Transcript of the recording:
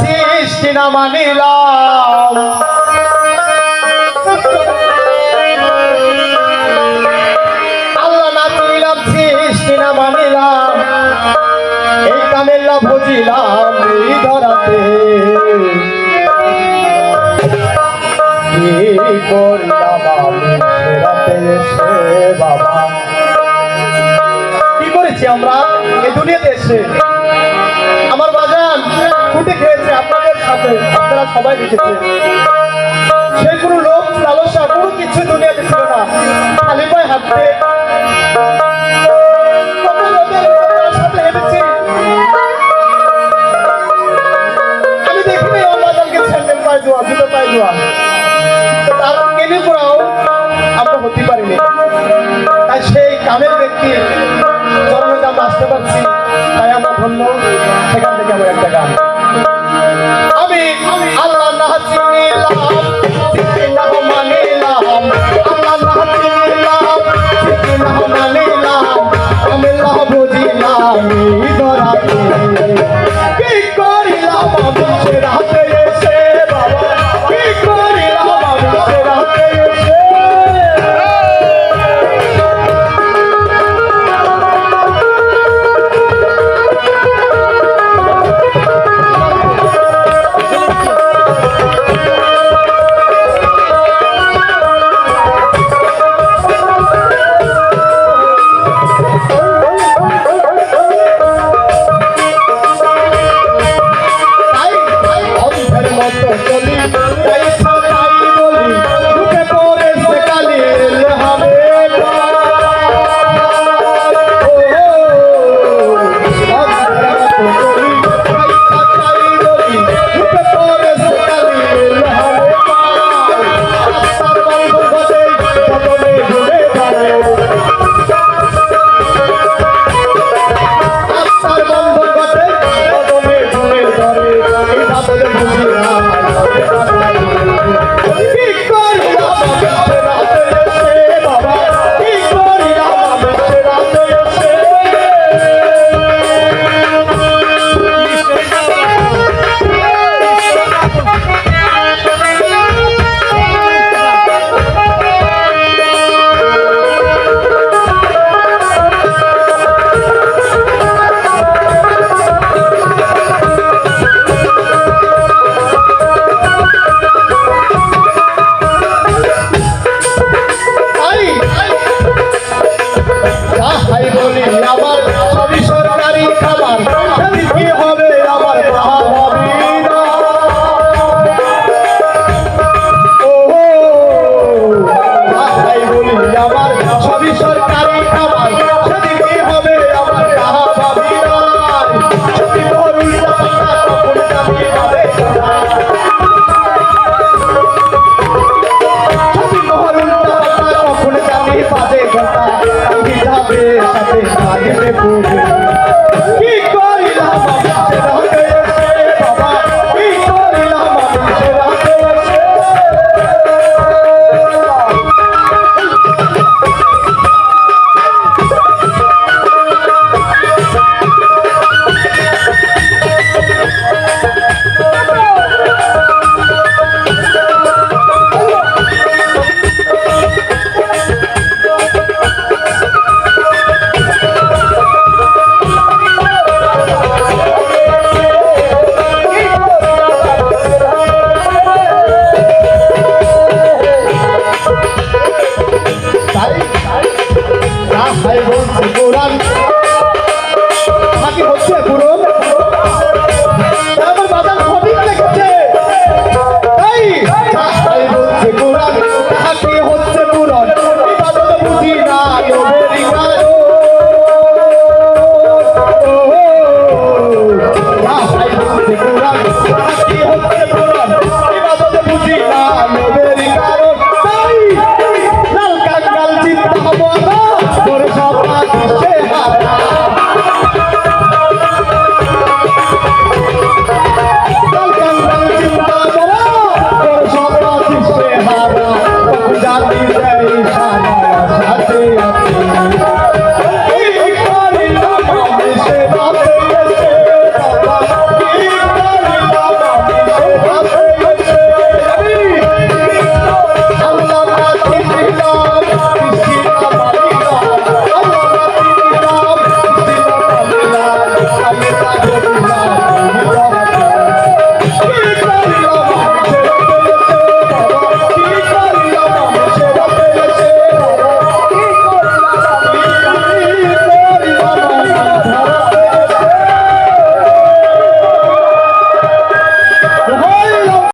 সৃষ্টি না মানিলাম? আল্লাহ না চিনিলাম সৃষ্টি না মানিলাম? এই কামেল্লা বুঝিলাম এই ধরাতে। করলাম বাবা? কি করেছি আমরা? এই দুনিয়াতে এসে। আমার বাজান ফুটে খেয়েছে আপনাদের সাথে, আপনারা সবাই দেখেছেন। সে কোনো লোক, লালসা, কোনো কিছু দুনিয়াতে ছিল না। খালি পায়ে হাঁটতে আমরা হতে পারিনি। তাই আমরা ধন্য সেখান থেকে আমার একটা গান। আমি আল্লাহ না কোরআন। নাকি হচ্ছে পুরন Hare Hare